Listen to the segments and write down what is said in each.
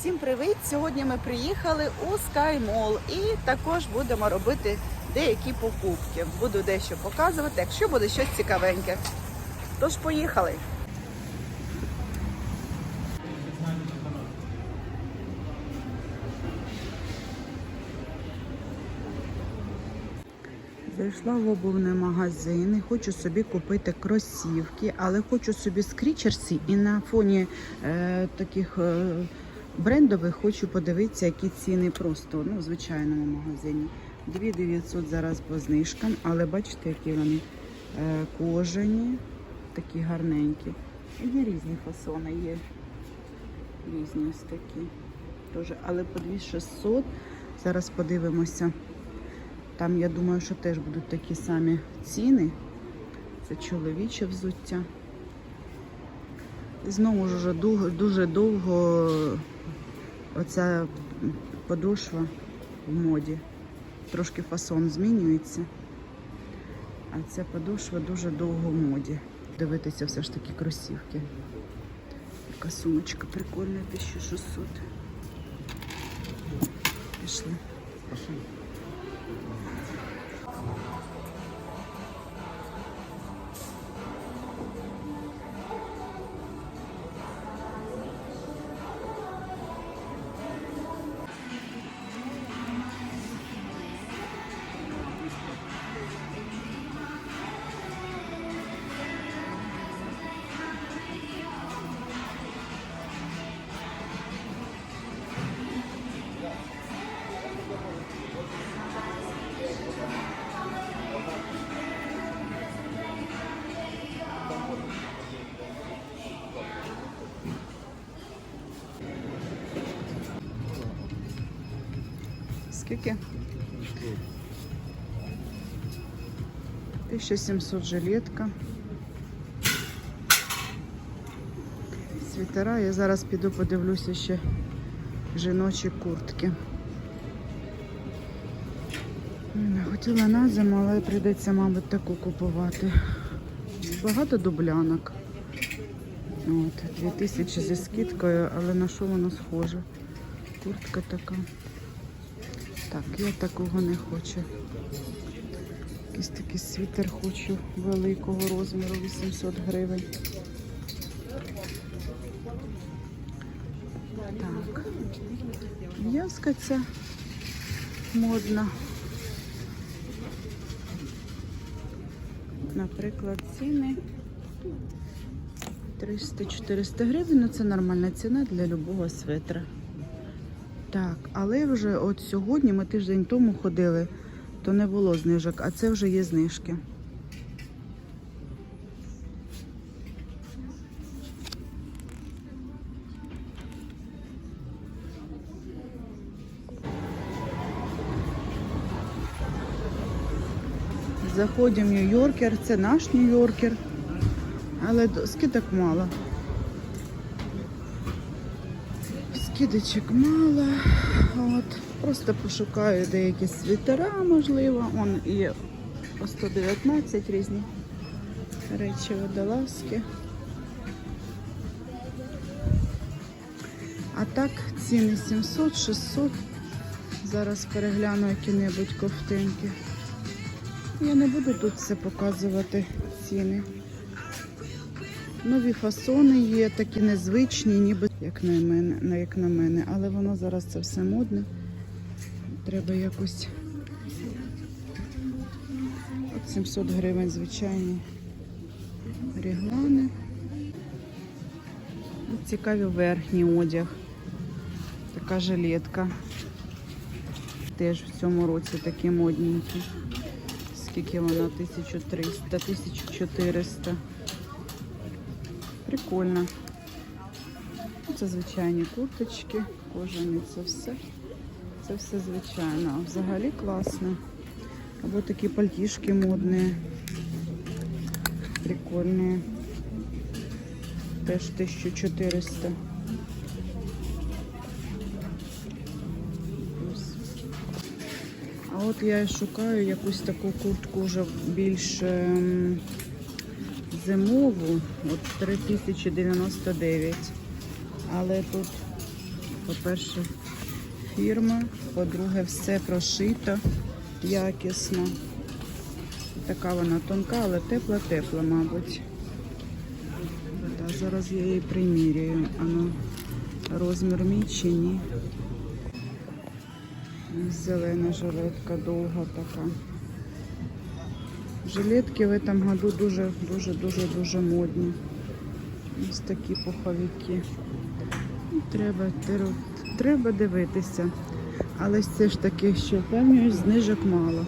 Всім привіт! Сьогодні ми приїхали у Sky і також будемо робити деякі покупки. Буду дещо показувати, якщо буде щось цікавеньке. Тож поїхали! Зайшла в обувний магазин і хочу собі купити кросівки, але хочу собі скрічерсі і на фоні е, таких е, брендових хочу подивитися, які ціни просто ну, в звичайному магазині. 2900 зараз по знижкам, але бачите, які вони е, кожані, такі гарненькі. Є різні фасони, є різні ось такі. Тоже, але по 2600. Зараз подивимося. Там, я думаю, що теж будуть такі самі ціни. Це чоловіче взуття. Знову ж уже дуже довго оця подошва в моді. Трошки фасон змінюється. А ця подошва дуже довго в моді. Дивитися все ж таки кросівки. Така сумочка прикольна, 1600. Пішли. Скільки? 1700 жилетка. Світера. Я зараз піду подивлюся ще жіночі куртки. Хотіла на зиму, але прийдеться, мабуть, таку купувати. Багато дублянок. От, 2000 зі скидкою, але на що воно схоже? Куртка така. Так, я такого не хочу. Якийсь такий світер хочу великого розміру, 800 гривень. Так. В'язка ця модна. Наприклад, ціни 300-400 гривень. Ну, це нормальна ціна для любого светра. Так, але вже от сьогодні ми тиждень тому ходили, то не було знижок, а це вже є знижки. Заходимо в Нью-Йоркер, це наш Нью-Йоркер, але до- скидок мало. Скидочок мало. От. Просто пошукаю деякі світера, можливо. Он є по 119 різні речі водолазки. А так ціни 700, 600. Зараз перегляну які-небудь ковтинки. Я не буду тут все показувати ціни. Нові фасони є, такі незвичні, ніби як на мене, як на мене. Але воно зараз це все модне. Треба якось. От 700 гривень звичайні реглани. От цікаві верхній одяг. Така жилетка. Теж в цьому році такі модненькі. Скільки вона? 1300, 1400. Прикольно. Це звичайні курточки, кожані, це все. Це все звичайно. А взагалі класно. Або такі пальтішки модні. Прикольні. Теж 1400. А от я шукаю якусь таку куртку вже більш ем, зимову, от 3099. Але тут По-перше, фірма, по-друге, все прошито якісно. Така вона тонка, але тепла-тепла, мабуть. Та зараз я її примірюю. Ану, розмір мій чи ні. Зелена жилетка довга така. Жилетки в этом году дуже, дуже, дуже, дуже модні. Ось такі пуховики. Треба, треба дивитися. Але все ж таки, що впевнююсь, знижок мало.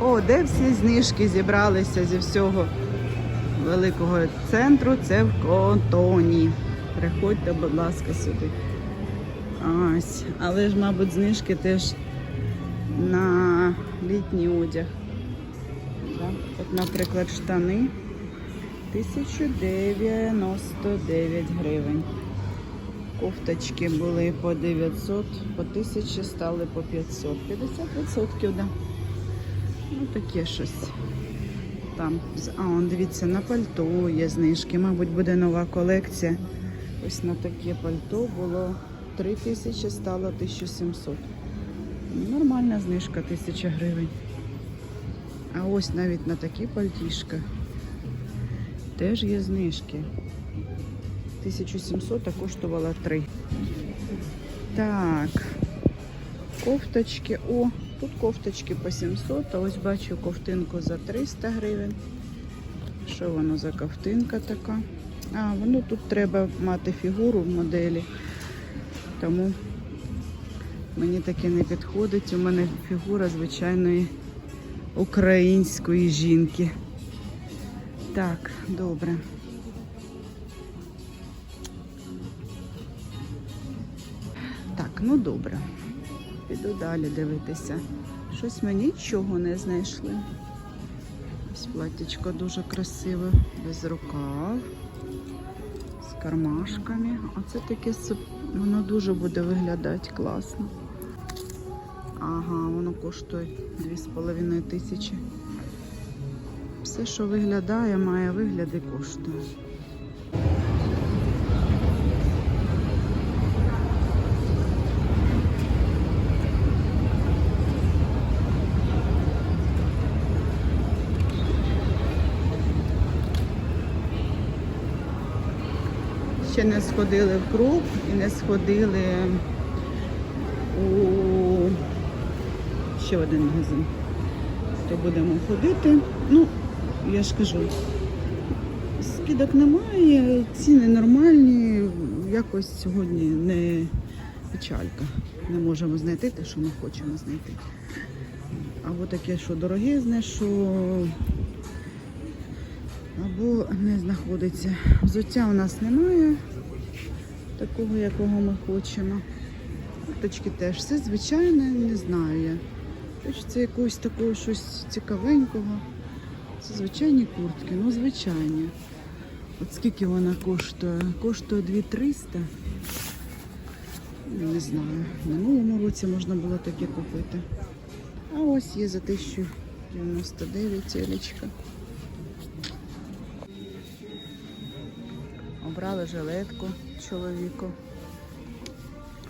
О, де всі знижки зібралися зі всього великого центру? Це в Котоні. Приходьте, будь ласка, сюди. Ось. Але ж, мабуть, знижки теж на літній одяг. От, наприклад, штани 1099 гривень. Кофточки були по 900, по 1000 стали по 500. 50%, да. Ну, таке щось. Там, а, он, дивіться, на пальто є знижки. Мабуть, буде нова колекція. Ось на таке пальто було 3000, стало 1700. Нормальна знижка 1000 гривень. А ось навіть на такі пальтішка теж є знижки. 1700, а коштувала 3. Так. Кофточки. О, тут кофточки по 700, а ось бачу ковтинку за 300 гривень. Що воно за ковтинка така? А, воно тут треба мати фігуру в моделі. Тому мені таке не підходить. У мене фігура звичайної української жінки. Так, добре. Так, ну добре. Піду далі дивитися. Щось ми нічого не знайшли. Ось платтячко дуже красиве, без рукав, з кармашками. Оце таке воно дуже буде виглядати класно. Ага, воно коштує 2,5 тисячі. Все, що виглядає, має вигляд і коштує. Ще не сходили в круг і не сходили у ще один магазин. То будемо ходити. Ну, я ж кажу, скидок немає, ціни нормальні. Якось сьогодні не печалька. Не можемо знайти те, що ми хочемо знайти. Або таке, що дороге знайшов, або не знаходиться. Взуття у нас немає такого, якого ми хочемо. Курточки теж все звичайне, не знаю я. Хочеться якогось такого щось цікавенького. Це звичайні куртки, ну звичайні. От скільки вона коштує? Коштує 2300. Не знаю. В минулому році можна було таке купити. А ось є за 1099 телечка. Обрали жилетку чоловіку.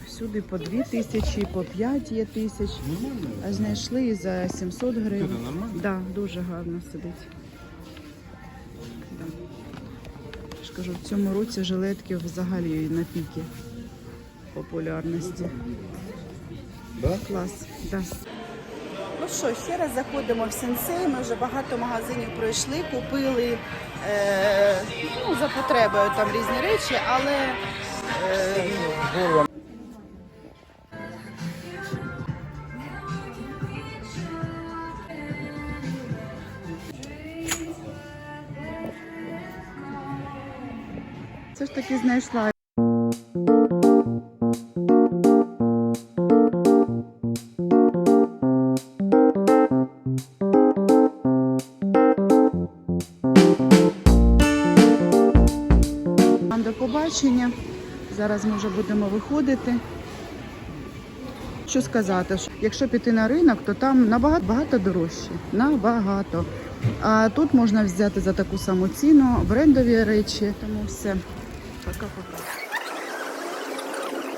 Всюди по 2 тисячі, по 5 є тисяч. А знайшли і за 700 гривень. Нормально? Да, дуже гарно сидить. Да. Я ж кажу, в цьому році жилетки взагалі на піки популярності. Клас, да. Ну що, ще раз заходимо в сенсей. Ми вже багато магазинів пройшли, купили е, ну, за потребою там різні речі, але е, все ж таки знайшла. До побачення. Зараз ми вже будемо виходити. Що сказати, що якщо піти на ринок, то там набагато багато дорожче. Набагато. А тут можна взяти за таку саму ціну брендові речі. Тому все. Пока-пока.